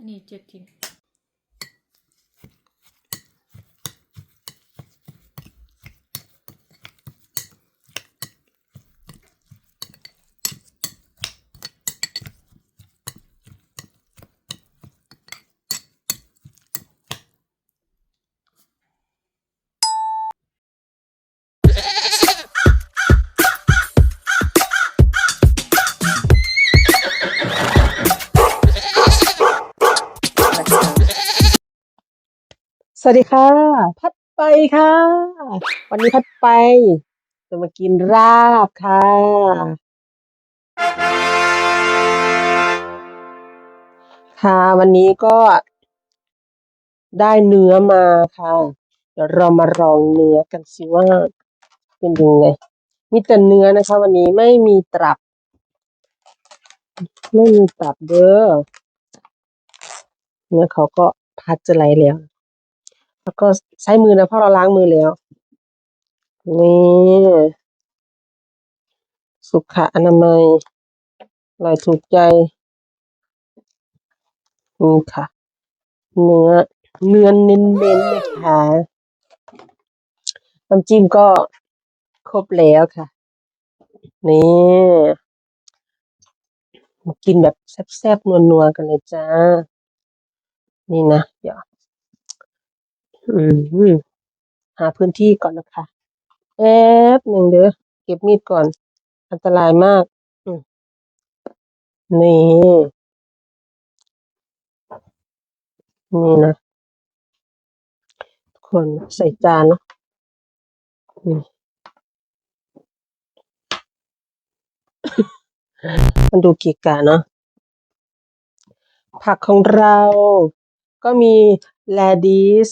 อัน วัสดีค่ะ พัดไปค่ะ วันนี้พัดไป จะมากินราบค่ะ ค่ะวันนี้ก็ได้เนื้อมาค่ะ เดี๋ยวเรามาลองเนื้อกันสิว่าเป็นยังไง มีแต่เนื้อนะคะ วันนี้ไม่มีตรับ ไม่มีตับเด้อเนื้อเขาก็พัดจะไหลแล้ว แล้วก็ใช้มือนะเพราะเราล้างมือแล้ว นี่สุขอนามัยอร่อยถูกใจนี่ค่ะ เนื้อเนื้อเน้นๆนะคะน้ำจิ้มก็ครบแล้วค่ะ นี่มากินแบบแซ่บๆนัวๆกันเลยจ้า นี่นะเดี๋ยว อืมหาพื้นที่ก่อนนะคะแป๊บหนึ่งเด้อเก็บมีดก่อน อันตรายมากอืนี่ นี่นะคนใส่จานเนาะมันดูเกีกะเนาะผักของเราก็มีแลดิส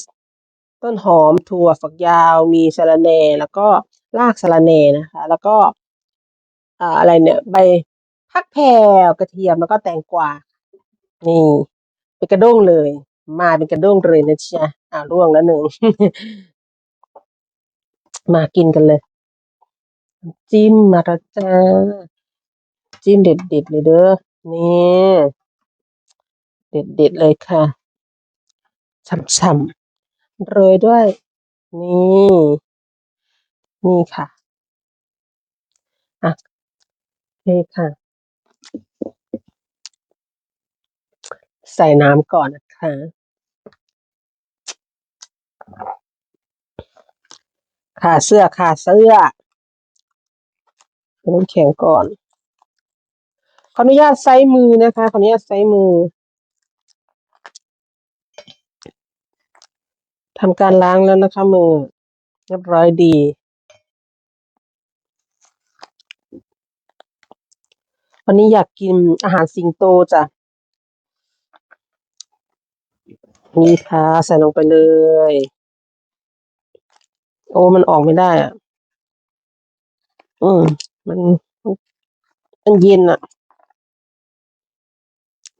ต้นหอมถั่วฝักยาว มีสะระแหน่ แล้วก็รากสะระแหน่นะคะ แล้วก็อ่าอะไรเนี่ยใบผักแพรวกระเทียมแล้วก็แตงกวานี่เป็นกระด้งเลย มาเป็นกระด้งเลยนะจ๊ะอ่าร่วงแล้วหนึ่งมากินกันเลย จิ้มมาล้วจ้าจิ้มเด็ดๆเลยเด้อนี่เด็ดๆเลยค่ะฉ่ำๆ โรยด้วย นี่ นี่ค่ะอะโอเคค่ะ ใส่น้ำก่อนนะคะขาเสื้อขาเสื้อเป็นน้ำแข็งก่อน ขออนุญาตไซส์มือนะคะ ขออนุญาตไซส์มือ ทำการล้างแล้วนะคะมือเรียบร้อยดี วันนี้อยากกินอาหารสิงโตจ้ะ นี่ค่ะใส่ลงไปเลย โอ้มันออกไม่ได้อะ อืม มันมันเย็นอะ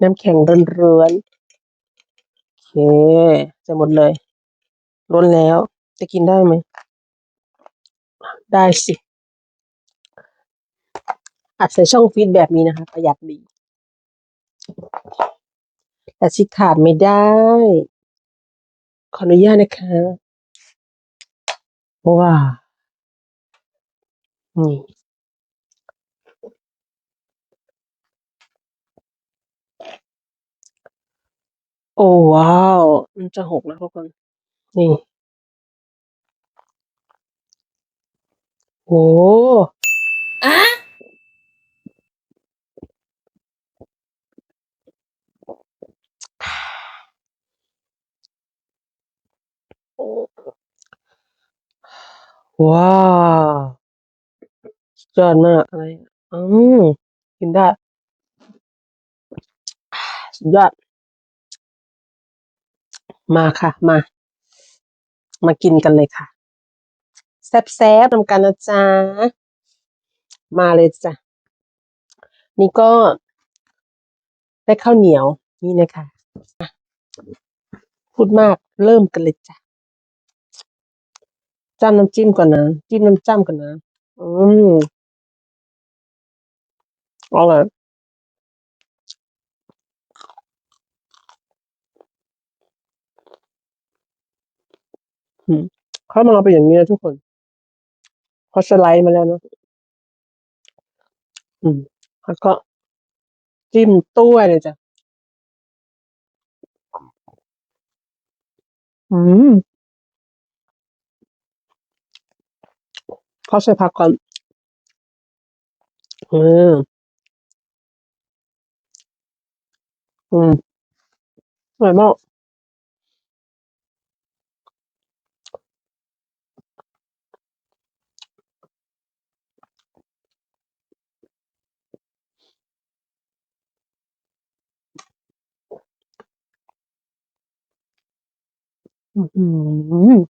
น้ำแข็งร้อนๆโอเคใส่หมดเลย ล้นแล้ว จะกินได้ไหม ได้สิ อัดใส่ช่องฟีดแบบนี้นะคะ ประหยัดดี แต่ที่ขาดไม่ได้ ขออนุญาตนะคะว้าวนี่โอ้ว้าว มันจะหกนะทุกคน นี่โอ้ว้าวสุดยอดมากอะไรอะอืมกินได้สุดยอด มาค่ะ มา มากินกันเลยค่ะ แซ่บๆนำกันนะจ๊ะ มาเลยจ้ะ นี่ก็ได้ข้าวเหนียวนี่นะคะอะพูดมากเริ่มกันเลยจ้ะจ้ำน้ำจิ้มก่อนนะ จิ้มน้ำจ้ำก่อนนะ อืมอร่อย อืมเขามาเป็นอย่างนี้นะทุกคนเขาสไลด์มาแล้วเนอะอืมแล้วก็จิ้มต้วยเลยจ้ะอืมเขาใส่ผักก่อนอืมอืมอร่อยมาก อืม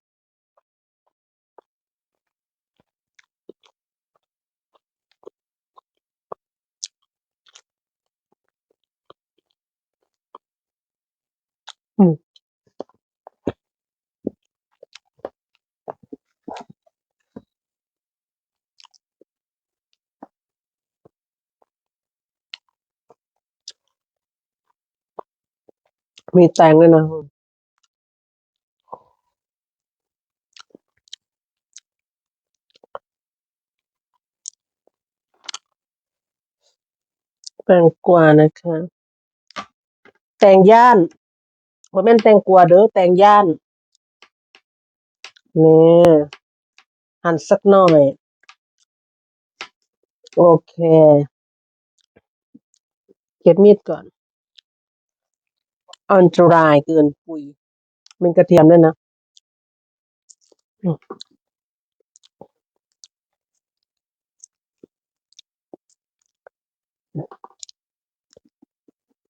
อืม มีแตงด้วยนะ แตงกวานะคะ แตงย่านบ่แม่นแตงกวาเด้อแตงย่านนี่หั่นสักหน่อย โอเค เก็บมีดก่อน อันตรายเกินปุยมีกระเทียมด้วยนะ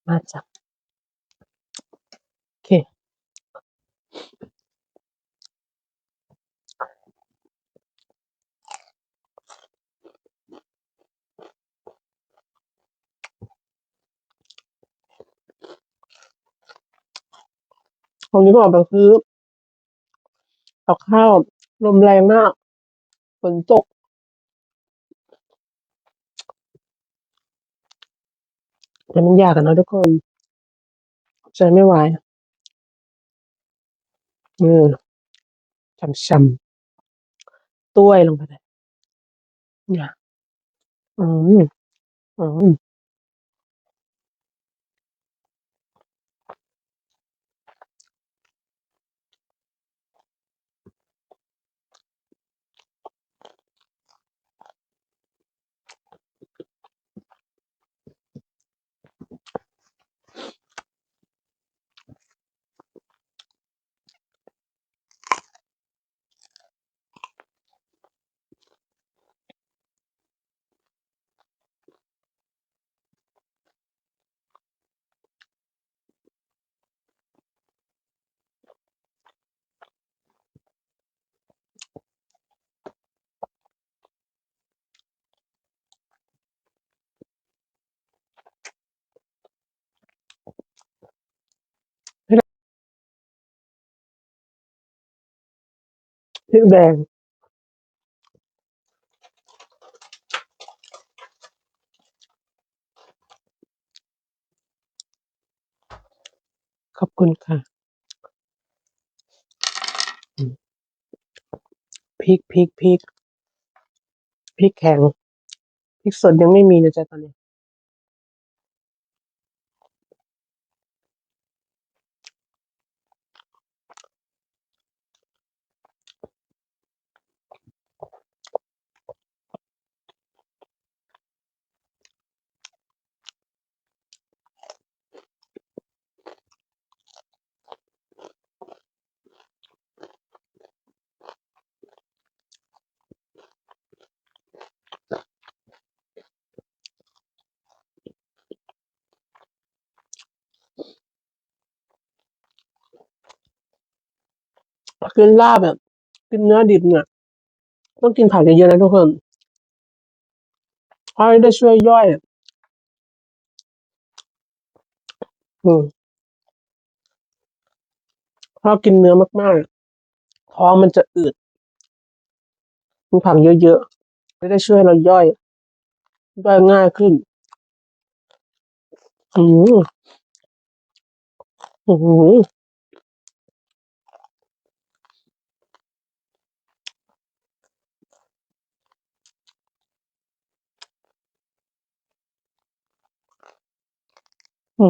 มาจ้ะโอเควันนี้ก็ออกไปซื้อกับข้าวลมแรงมากฝนตก แต่มันยากอะเนาะทุกคนใจไม่ไหวเออช่ำๆต้วยลงไปเลยเนี่ยอืมอืม พริกแดงขอบคุณค่ะ พริกพริกพริก พริกแข็ง พริกสดยังไม่มีนะจ๊ะตอนนี้ กินลาบแบบกินเนื้อดิบเนี่ย ต้องกินผักเยอะๆนะทุกคนเพราะได้ช่วยย่อย อืมเพราะกินเนื้อมากๆ ท้องมันจะอืดกินผักเยอะๆจะได้ช่วยเราย่อย ย่อยง่ายขึ้น อืมอืม อื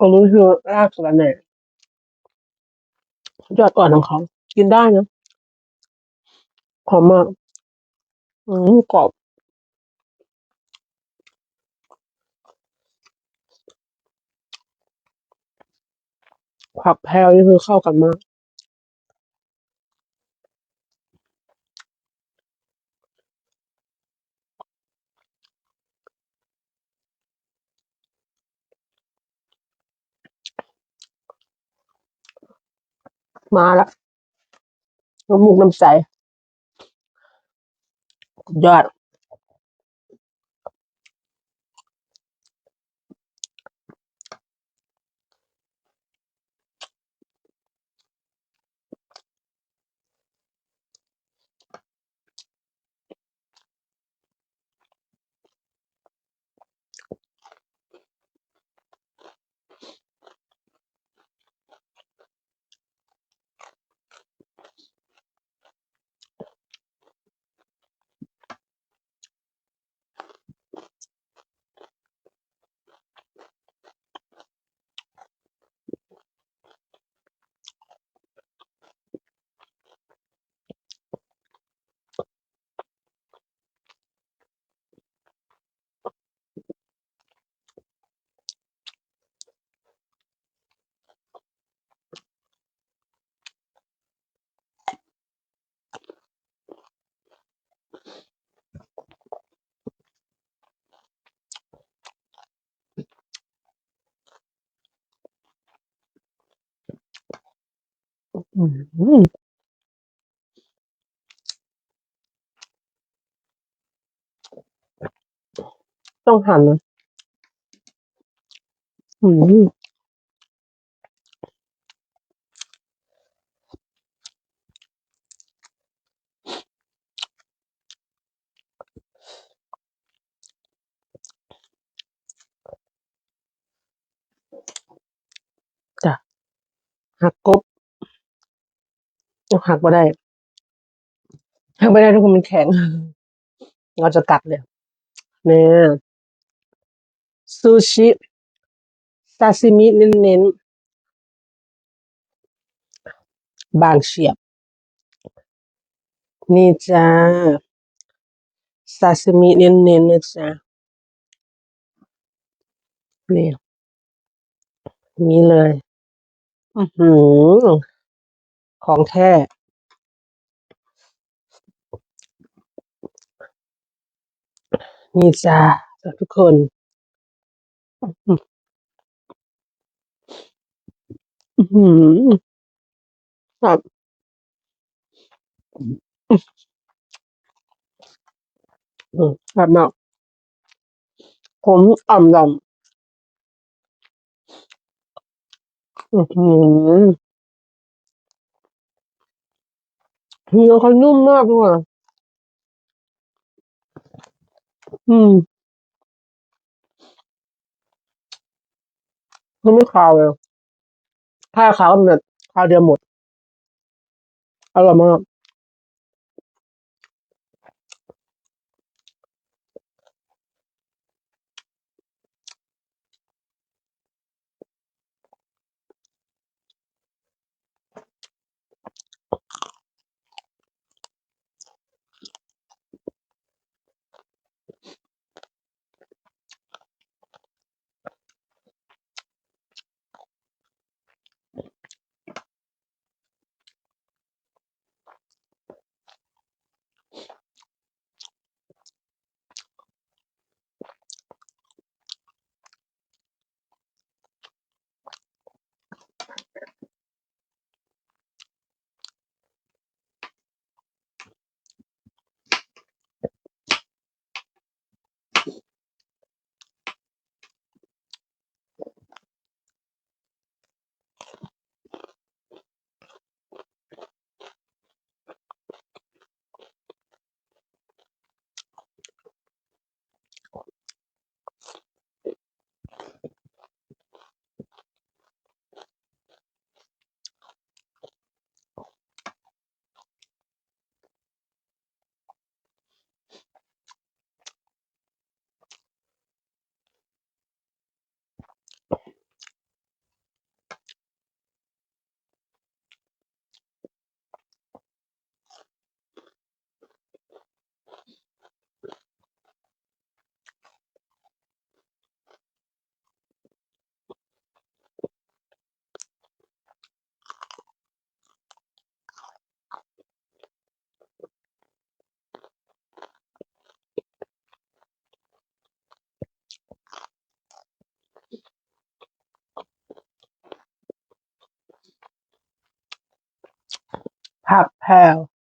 มอืมอันนี้คือรากสะระแหน่ยอดอ่อนของเขา กินได้นะหอมมาก อืมกรอบผักแพลวนี่คือเข้ากันมาก มาแล้วน้ำมูกน้ำใสยอด อื้อฮือต้องหั่ หักกบยังหักบ่ได้หักไม่ได้ทุกคนมันแข็ง เราจะกัดเลยเนี่ยซูชิซาซิมิเน้นๆ บางเฉียบ นี่จ้ะซาซิมิเน้นๆนนะจ๊ะนี่งี้เลย อื้อฮือ ของแท้นี่จ้ะจ้ะทุกคนอื้อฮืออื้อฮือแบบอืออืมแบมากขมอ่ำล่ำอื้อฮือ เนื้อเขานุ่มมากเลยอะอืมมันไม่คาวเลยถ้าคาวก็แบบคาวเดียวหมด อร่อยมาก ผั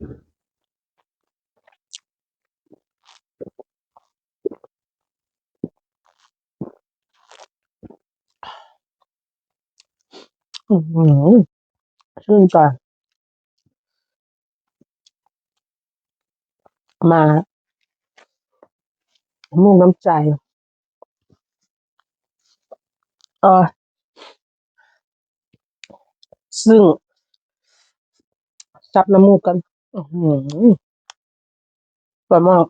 อื้อหือชื่นใจ มาน้ำมูกน้ำใจ เออ ซึ่งซับน้ำมูกกัน อื้อหืออร่อยมาก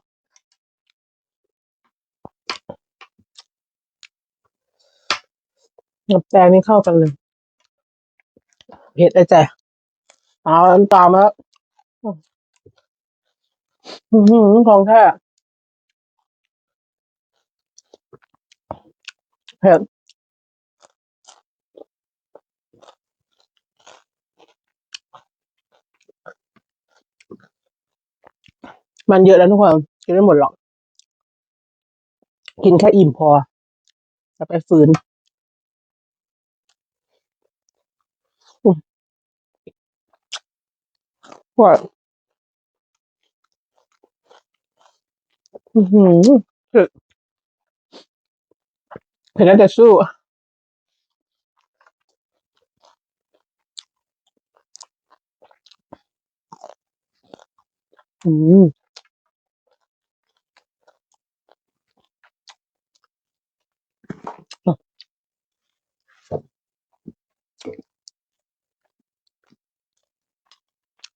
กับแกงนี่เข้ากันเลยเผ็ดเลยจ้ะเอาอันตามแล้วอื้อหือของแท้เผ็ด มันเยอะแล้วทุกคนกินไม่หมดหรอก กินแค่อิ่มพอจะไปฝืนอืมว่าอื้อหือเผ็ดเผ็ดแล้วจะสู้อืม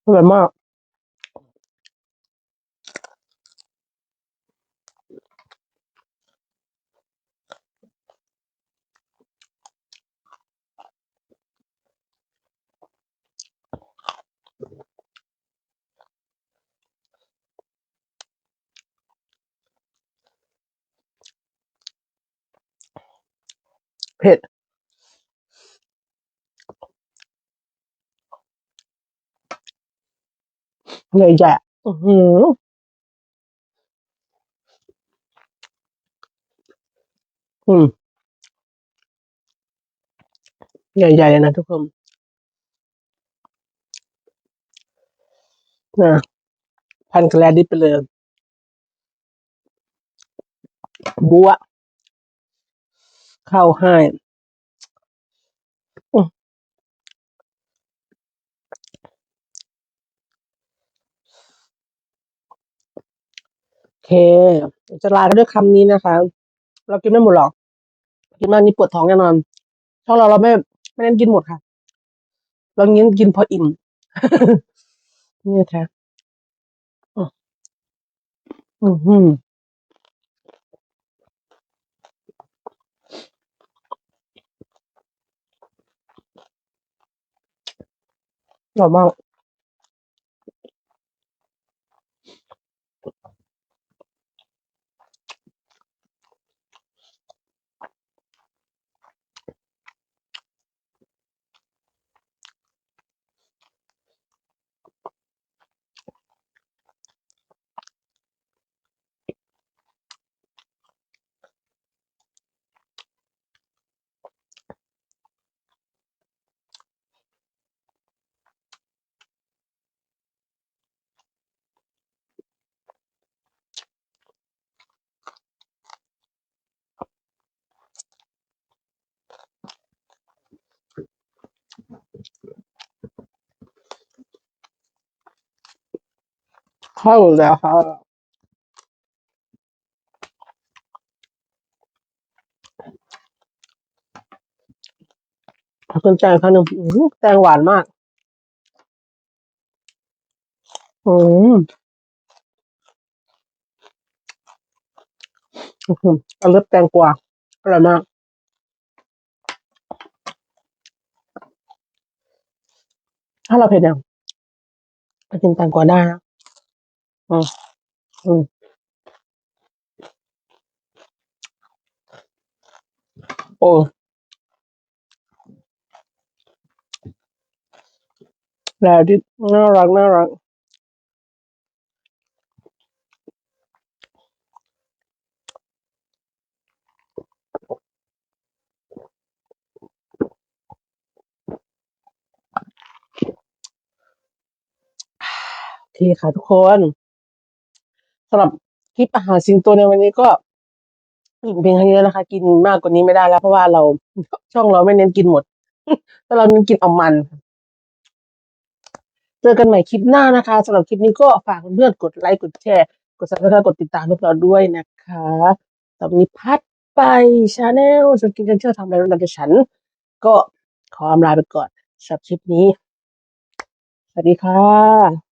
อร่อย มากเผ็ดเลยแยะอื้อหืออืมใหญ่ๆเลยนะทุกคนนะพันกระแลดิไปเลยบัว เข้าให้อืมโอเค จะลากันด้วยคำนี้นะคะ เรากินไม่หมดหรอก กินมากนี่ปวดท้องแน่นอน ช่องเราเราไม่ไม่เน้นกินหมดค่ะ เราเน้นกินพออิ่ม นี่นะคะอืออื้อหืออร่อมาก เข้าแล้วครับขอบคุณแจงครั้งหนึ่งแตงหวานมาก อืมเอาเล็บแตงกวาอร่อยมากถ้าเราเผ็ดเนี่ยกินแตงกวาได้นะ อืมอืมโอ้แล้วดิน่ารัก น่ารัก โอเคค่ะทุกคน สำหรับคลิปอาหารสิงโตในวันนี้ก็อิ่มเพียงเท่านี้แล้วนะคะ กินมากกว่านี้ไม่ได้แล้ว เพราะว่าเราช่องเราไม่เน้นกินหมดแต่เราเน้นกินเอามันเจอกันใหม่คลิปหน้านะคะสำหรับคลิปนี้ก็ฝากเพื่อนๆกดไลค์กดแชร์กด subscribe กดติดตามพวกเราด้วยนะคะสำหรับนนี้พัดไปชาแนลจนกินกันเชื่อทำอะไรรู้ดังกับฉัน ก็ขออำลาไปก่อนสำหรับคลิปนี้ สวัสดีค่ะ